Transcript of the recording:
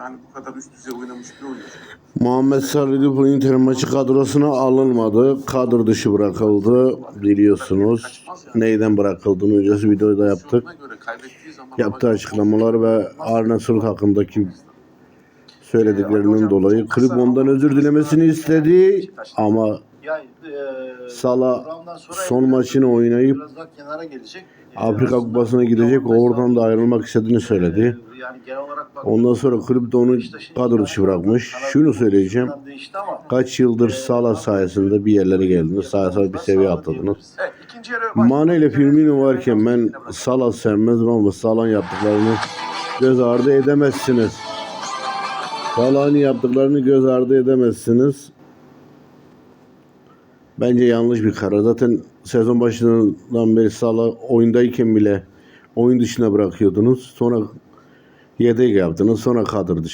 yani bu kadar üst düzey oynamış bir oyuncu. Muhammed bu Inter maçı kadrosuna alınmadı. Kadro dışı bırakıldı biliyorsunuz. Neyden bırakıldığını öncesi videoda yaptık. Yaptığı açıklamalar ve Arne Slot hakkındaki söylediklerinin dolayı kulüp ondan özür dilemesini istedi ama sonra son maçını oynayıp Afrika Kupası'na gidecek. Oradan da ayrılmak istediğini söyledi. E, Yani genel olarak bak- Ondan sonra kulüp de onu kadro dışı bırakmış. Şunu söyleyeceğim. Kaç yıldır Salah sayesinde bir yerlere geldiniz. Sayesinde bir seviye atladınız. Mane ile Firmino varken ben Salah sevmezdim ama Salah'ın yaptıklarını göz ardı edemezsiniz. Salah'ın yaptıklarını göz ardı edemezsiniz. Bence yanlış bir karar. Zaten sezon başından beri Salah oyundayken bile oyun dışına bırakıyordunuz. Sonra yedek yaptınız. Sonra kadro dışı